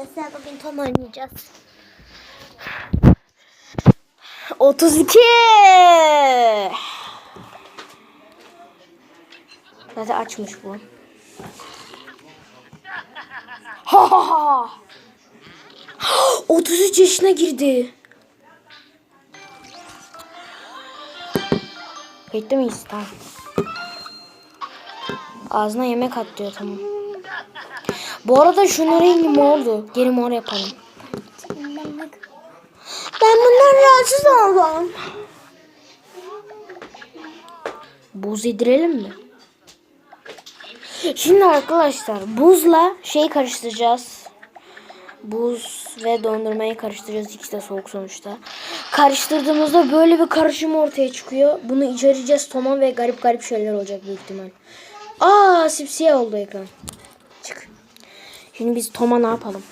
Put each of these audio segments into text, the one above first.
arkadaşlar bugün Tom oynayacağız. 32. Zaten açmış bu. Ha ha ha. 33 yaşına girdi. Kayıtta mıyız? Tamam. Ağzına yemek at diyor tamam. Bu arada şunun rengi mordu. Geri mor yapalım. Ben bundan rahatsız oldum. Buz yedirelim mi? Şimdi arkadaşlar buzla şey karıştıracağız. Buz ve dondurmayı karıştıracağız. İkisi de soğuk sonuçta. Karıştırdığımızda böyle bir karışım ortaya çıkıyor. Bunu içireceğiz Toma ve garip garip şeyler olacak büyük ihtimal. Aa sipsiyah oldu ekran. Şimdi biz Tom'a ne yapalım?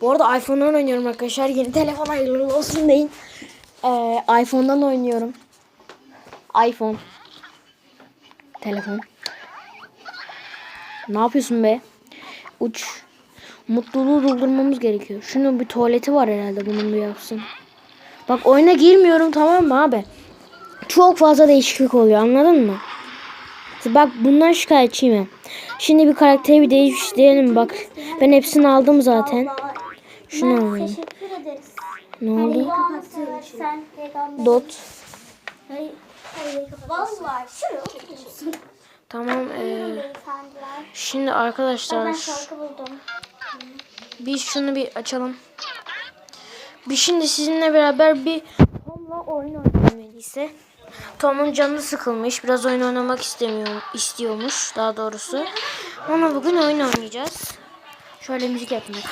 Bu arada iPhone'dan oynuyorum arkadaşlar. Yeni telefon hayırlı olsun deyin. Ee, iPhone'dan oynuyorum. iPhone. Telefon. Ne yapıyorsun be? Uç. Mutluluğu doldurmamız gerekiyor. Şunun bir tuvaleti var herhalde bunun bir yapsın. Bak oyuna girmiyorum tamam mı abi? Çok fazla değişiklik oluyor anladın mı? Bak bundan şikayetçiyim ben. Şimdi bir karakteri bir değiştirelim bak. Ben hepsini aldım zaten. Şunu alayım. Teşekkür ederiz. Ne oldu? Dot. Hayır. Hayır. Vallahi şuraya oturursun. Tamam. Beyefendiler. şimdi Ben arkadaşlar şarkı buldum. biz şunu bir açalım. Bir şimdi sizinle beraber bir Tom'la oyun oynamalıysa. Tom'un canı sıkılmış. Biraz oyun oynamak istemiyor, istiyormuş daha doğrusu. Ona bugün oyun oynayacağız. Şöyle müzik yapayım.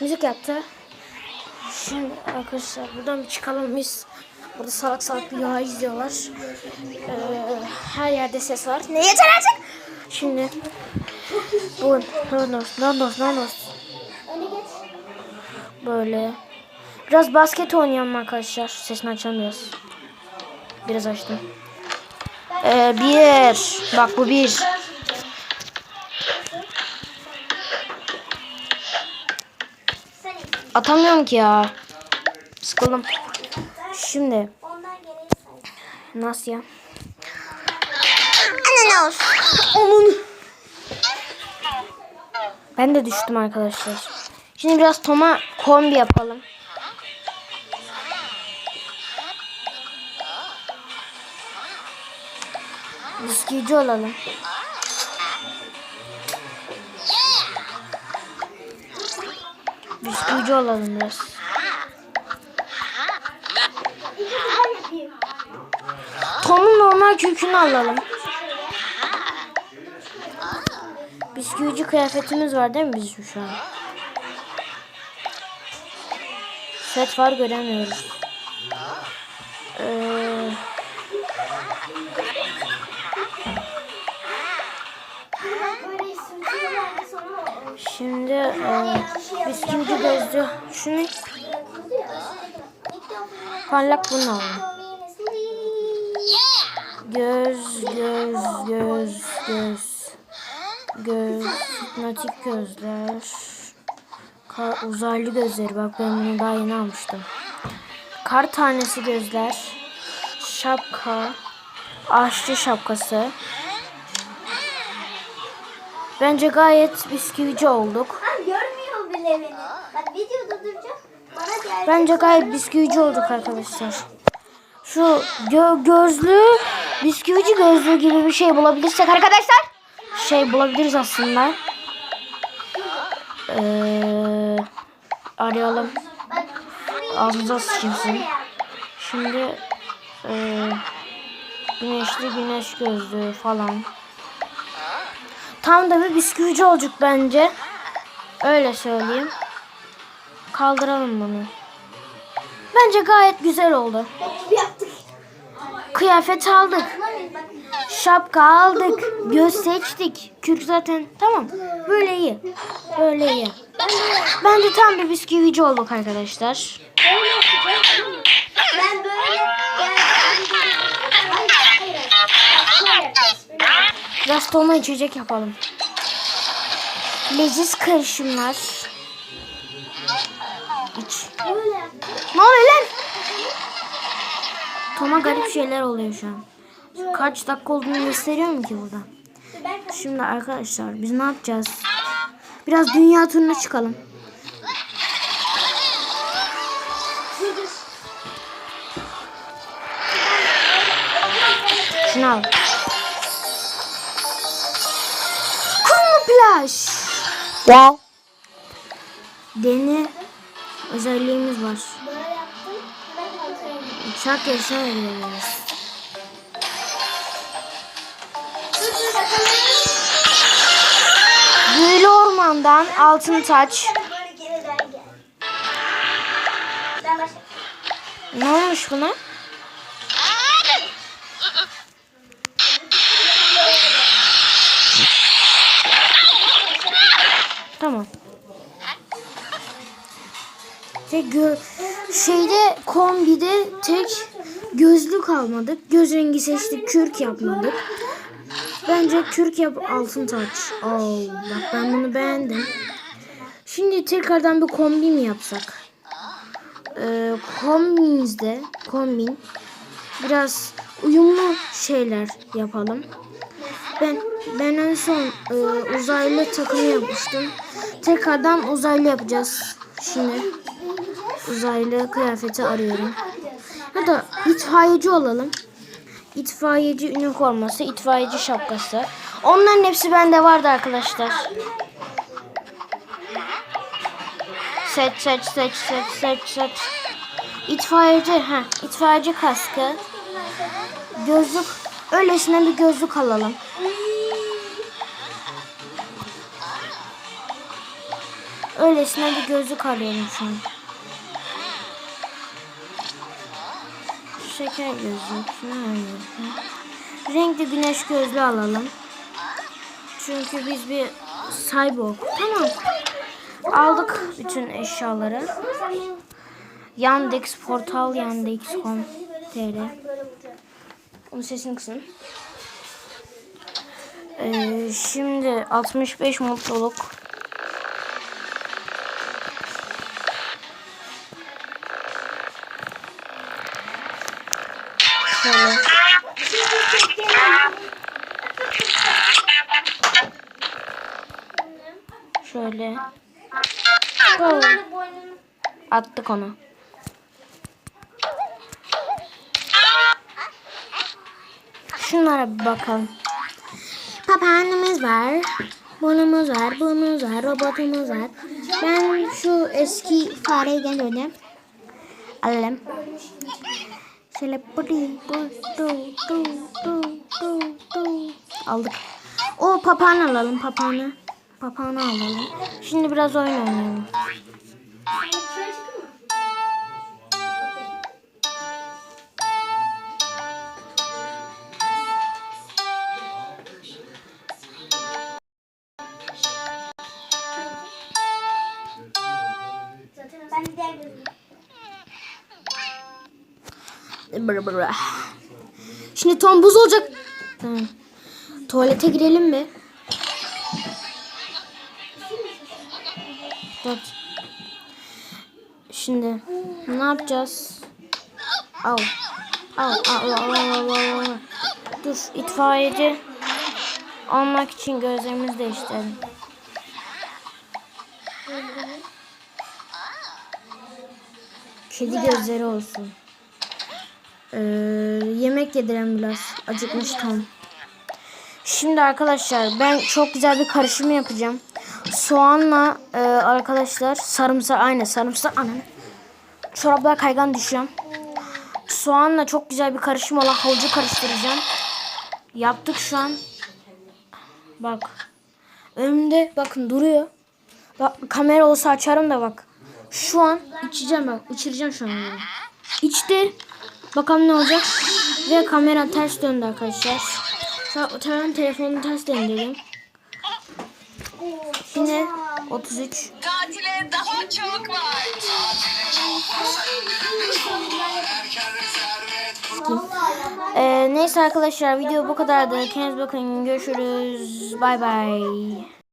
Müzik yaptı. Şimdi arkadaşlar buradan bir çıkalım biz. Burada salak salak rüya izliyorlar. Ee, her yerde ses var. Ne yeter artık? Şimdi bu nanos nanos nanos böyle biraz basket oynayalım arkadaşlar. Sesini açalım biraz. Açtım. Ee, bir. Bak bu bir. Atamıyorum ki ya. Sıkıldım. Şimdi nasıl ya? Ananas. Onun. Ben de düştüm arkadaşlar. Şimdi biraz Tom'a kombi yapalım. Bisküvici olalım. Bisküvici olalım biraz. Tom'un normal kürkünü alalım. Bisküvici kıyafetimiz var değil mi bizim şu an? Set var göremiyoruz. Şimdi e, gözlü. Şunu parlak bunu alalım. Göz, göz, göz, göz. Göz, hipnotik gözler. Kar, uzaylı gözleri. Bak ben bunu daha yeni almıştım. Kar tanesi gözler. Şapka. Aşçı şapkası. Bence gayet bisküvici olduk. Beni. Bak videoda. Bana. Bence gayet bisküvici olduk arkadaşlar. Şu gö gözlü bisküvici gözlüğü gibi bir şey bulabilirsek arkadaşlar şey bulabiliriz aslında. Ee, arayalım. Bak. Ağzımıza sıçınsın. Şimdi ee, güneşli güneş gözlüğü falan. Tam da bir bisküvici olacak bence. Öyle söyleyeyim. Kaldıralım bunu. Bence gayet güzel oldu. Kıyafet aldık. Şapka aldık. Göz seçtik. Kürk zaten tamam. Böyle iyi. Böyle iyi. Bence tam bir bisküvici olduk arkadaşlar. Ben böyle. Biraz Tom'a içecek yapalım. Leziz karışımlar. Yaptım. Ne oluyor lan? Tom'a garip şeyler oluyor şu an. Kaç dakika olduğunu gösteriyorum ki burada. Şimdi arkadaşlar biz ne yapacağız? Biraz dünya turuna çıkalım. Şunu al. Kumlu plaj. Wow. Deni özelliğimiz var. Uçak dur bakalım. Büyülü ormandan altın taç. Ne olmuş buna? Tamam. Tek gö şeyde kombide tek gözlük almadık. Göz rengi seçtik, kürk yapmadık. Bence kürk yap altın taç. Oo, bak ben bunu beğendim. Şimdi tekrardan bir kombi mi yapsak? Ee, kombinizde kombin biraz uyumlu şeyler yapalım. Ben ben en son e, uzaylı takımı yapmıştım. Tekrardan uzaylı yapacağız. Şimdi uzaylı kıyafeti arıyorum. Ya da itfaiyeci olalım. İtfaiyeci üniforması, itfaiyeci şapkası. Onların hepsi bende vardı arkadaşlar. Seç seç seç seç seç seç. İtfaiyeci ha itfaiyeci kaskı. Gözlük öylesine bir gözlük alalım. Öylesine bir gözlük arıyorum şu an. Şeker gözlük. Ne arıyorum? Renkli güneş gözlüğü alalım. Çünkü biz bir cyborg. Tamam. Aldık bütün eşyaları. Yandex portal böyle vuracağım. Onun sesini kısın. Ee, şimdi 65 mutluluk. Şöyle. Go. Böyle boynunu Attık onu. Şunlara bir bakalım. Papağanımız var. Bunumuz var, bunumuz var, robotumuz var. Ben şu eski fareyi gel öyle. Alalım. Şöyle tu. Aldık. O papağan alalım, papağanı. Papağanı alalım. Şimdi biraz oyun oynayalım. Şimdi Tom buz olacak. Tamam. Tuvalete girelim mi? Dur. Şimdi ne yapacağız? Al. Al, al, al, al, al, al, al. Dur, itfaiyeci olmak için gözlerimizi değiştirelim. Kedi gözleri olsun. Ee, yemek yedirelim biraz. Acıkmış tam. Şimdi arkadaşlar ben çok güzel bir karışım yapacağım. Soğanla e, arkadaşlar sarımsak aynı sarımsak anam. Çoraplar kaygan düşüyor. Soğanla çok güzel bir karışım olan havucu karıştıracağım. Yaptık şu an. Bak. Önümde bakın duruyor. Bak kamera olsa açarım da bak. Şu an içeceğim bak. içireceğim şu an. bunu. İçti. Bakalım ne olacak. Ve kamera ters döndü arkadaşlar. Tamam telefonu ters döndürdüm. Yine 33. Tatile daha çok var. Ee, neyse arkadaşlar video bu kadardı. Kendinize bakın. Görüşürüz. Bay bay.